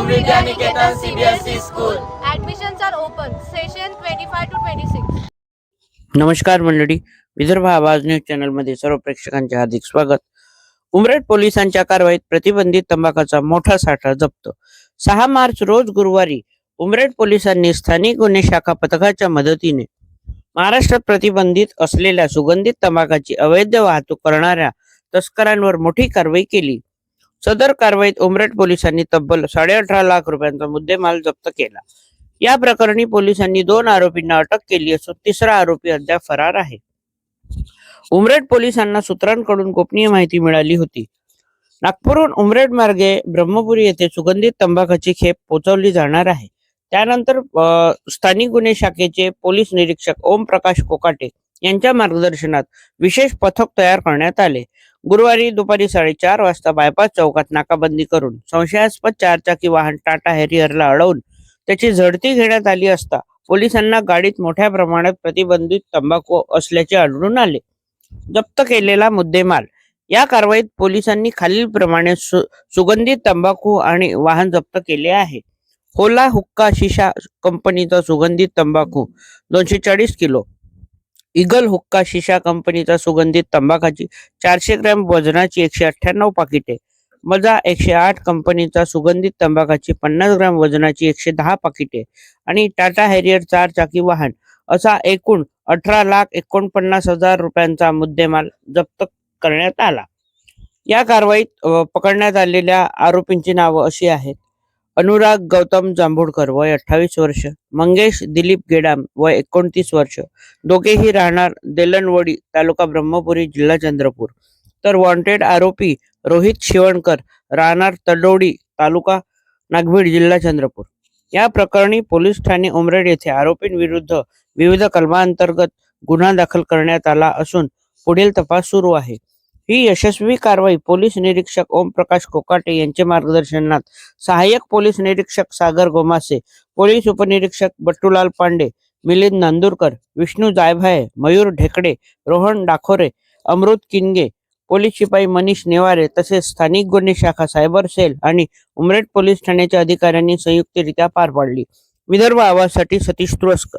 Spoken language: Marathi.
Vidya Niketan CBSE School. Admissions are open. Session 25 to 26. नमस्कार मंडळी विदर्भ आवाज न्यूज चॅनलमध्ये सर्व प्रेक्षकांचे हार्दिक स्वागत उमरेड पोलिसांच्या कारवाईत प्रतिबंधित तंबाखाचा मोठा साठा जप्त सहा मार्च रोज गुरुवारी उमरेड पोलिसांनी स्थानिक गुन्हे शाखा पथकाच्या मदतीने महाराष्ट्रात प्रतिबंधित असलेल्या सुगंधित तंबाखाची अवैध वाहतूक करणाऱ्या तस्करांवर मोठी कारवाई केली सदर कारवाईत उमरेड पोलिसांनी तब्बल साडे अठरा लाख रुपयांचा मुद्देमाल जप्त केला. या प्रकरणी पोलिसांनी दोन आरोपींना अटक केली असून तिसरा आरोपी अद्याप फरार आहे. उमरेड पोलिसांना सूत्रांकडून गोपनीय माहिती मिळाली होती. नागपूरहून उमरेड मार्गे ब्रह्मपुरी येथे सुगंधित तंबाखूची खेप पोहोचवली जाणार आहे. त्यानंतर स्थानिक गुन्हे शाखेचे पोलीस निरीक्षक ओम प्रकाश कोकाटे यांच्या मार्गदर्शनात विशेष पथक तयार करण्यात आले. गुरुवारी दुपारी साडेचार वाजता बायपास चौकात नाकाबंदी करून संशयास्पद चारचाकी वाहन टाटा हॅरियरला अडवून त्याची झडती घेण्यात आली असता पोलिसांना गाडीत मोठ्या प्रमाणात प्रतिबंधित तंबाखू असल्याचे आढळून आले. जप्त केलेला मुद्देमाल या कारवाईत पोलिसांनी खालीलप्रमाणे सु सुगंधित तंबाखू आणि वाहन जप्त केले आहे. होला हुक्का शिशा कंपनीचा सुगंधित तंबाखू दोनशे चाळीस किलो इगल हुक्का शिशा कंपनीचा सुगंधित तंबाखाची चारशे ग्रॅम वजनाची एकशे अठ्ठ्याण्णव पाकिटे. मजा एकशे आठ कंपनीचा सुगंधित तंबाखाची पन्नास ग्रॅम वजनाची एकशे दहा पाकिटे. आणि टाटा हॅरियर चार चाकी वाहन असा एकूण अठरा लाख एकोणपन्नास हजार रुपयांचा मुद्देमाल जप्त करण्यात आला. या कारवाईत पकडण्यात आलेल्या आरोपींची नावं अशी आहेत. अनुराग गौतम जांभूडकर वय अठ्ठावीस वर्ष मंगेश दिलीप गेडाम वय एकोणतीस वर्ष. दोघेही राहणार देलनवडी तालुका ब्रह्मपुरी जिल्हा चंद्रपूर. तर वॉन्टेड आरोपी रोहित शिवणकर राहणार तडोडी तालुका नागभीड जिल्हा चंद्रपूर. या प्रकरणी पोलीस ठाणे उमरेड येथे आरोपींविरुद्ध विविध कलमांतर्गत गुन्हा दाखल करण्यात आला असून पुढील तपास सुरू आहे. ही यशस्वी कारवाई पोलीस निरीक्षक ओमप्रकाश कोकाटे यांच्या मार्गदर्शनात. सहाय्यक पोलीस निरीक्षक सागर गोमासे पोलीस उपनिरीक्षक बट्टूलाल पांडे मिलिंद नांदुरकर विष्णू जायभाये मयूर ढेकडे रोहन डाखोरे अमृत किनगे पोलीस शिपाई मनीष नेवारे तसेच स्थानिक गुन्हे शाखा सायबर सेल आणि उमरेड पोलीस ठाण्याच्या अधिकाऱ्यांनी संयुक्तरित्या पार पाडली. विदर्भ आवाजसाठी सतीश तुरस्कर.